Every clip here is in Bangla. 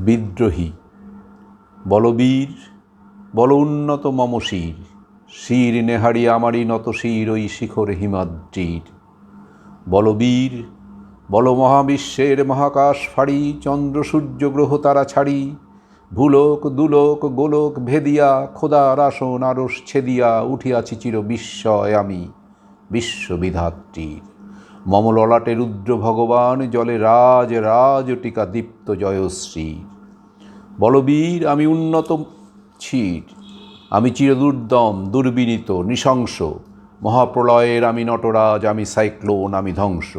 বিদ্রোহী। বলবীর, বল উন্নত মম শির। নেহারি আমারই নত শির, ওই শিখর হিমাদ্রির। বলবীর, বল মহাবিশ্বের মহাকাশ ফাড়ি, চন্দ্র সূর্য গ্রহ তারা ছাড়ি। ভুলোক, দুলোক, গোলোক ভেদিয়া, খোদার আসন আরস ছেদিয়া, উঠিয়াছি চির বিস্ময় আমি, বিশ্ববিধাত্রীর। মম ললাটে রুদ্র ভগবান, জলে রাজ রাজ টিকা দীপ্ত জয়শ্রী। বলবীর আমি উন্নত ছির আমি চিরদুর্দম, দুর্বিনীত, নৃশংস। মহাপ্রলয়ের আমি নটরাজ, আমি সাইক্লোন, আমি ধ্বংস।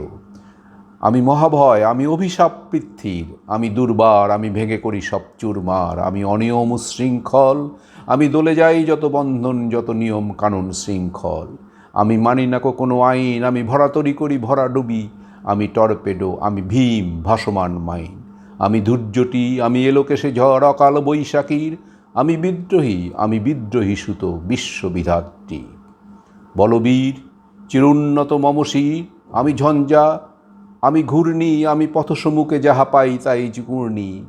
আমি মহাভয়, আমি অভিশাপ পৃথ্বীর, আমি দুর্বার, আমি ভেঙে করি সব চুরমার। আমি অনিয়ম শৃঙ্খল আমি দলে যাই যত বন্ধন, যত নিয়ম কানুন শৃঙ্খল। আমি মানি না কোনো আইন, আমি ভরাতরি করি ভরা ডুবি, আমি টর্পেডো, আমি ভীম, ভাসমান মাইন। আমি ধৈর্যটি আমি এলোকেশে ঝড়, অকাল বৈশাখীর, আমি বিদ্রোহী আমি বিদ্রোহী সুত বিশ্ববিধাত্রী। বলবীর, চিরুন্নত মমশির, আমি ঝঞ্ঝা, আমি ঘূর্ণি, আমি পথসমুখে যাহা পাই তাই ঘূর্ণি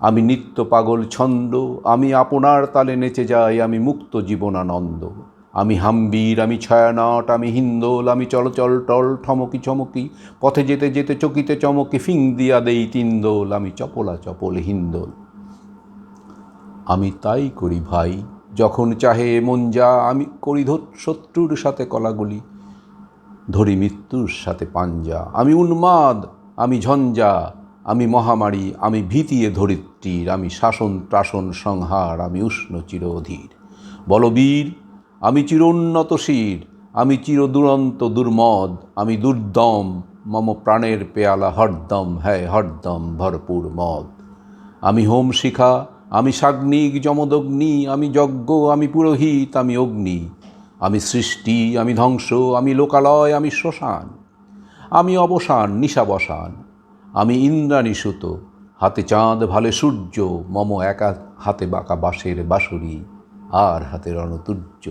আমি নিত্য পাগল ছন্দ, আমি আপনার তালে নেচে যাই, আমি মুক্ত জীবনানন্দ। আমি হাম্বির, আমি ছায়ানট, আমি হিন্দোল, আমি চলচল, টল, ঠমকি চমকি পথে যেতে যেতে, চকিতে চমকি, ফিং দিয়া দেই তিন্দোল আমি চপলা, চপল, হিন্দোল। আমি তাই করি ভাই, যখন চাহে মন যা, আমি করি শত্রুর সাথে কলাগুলি, ধরি মৃত্যুর সাথে পাঞ্জা। আমি উন্মাদ, আমি ঝঞ্ঝা, আমি মহামারী, আমি ভীতিয়ে ধরিত্রীর, আমি শাসন প্রাসন সংহার আমি উষ্ণ চির অধীর বলবীর আমি চিরোন্নত শির আমি চির দুরন্ত দুর্মদ, আমি দুর্দম, মম প্রাণের পেয়ালা হরদম, হ্যায়, হরদম ভরপুর মদ। আমি হোম শিখা, আমি সাগ্নিক যমদগ্নি, আমি যজ্ঞ, আমি পুরোহিত, আমি অগ্নি। আমি সৃষ্টি, আমি ধ্বংস, আমি লোকালয়, আমি শ্মশান। আমি অবসান, নিশাবসান। আমি ইন্দ্রাণী সুত হাতে চাঁদ ভালে সূর্য, মম একা হাতে বাঁকা বাঁশের বাঁশুরি, আর হাতে রণতুর্য।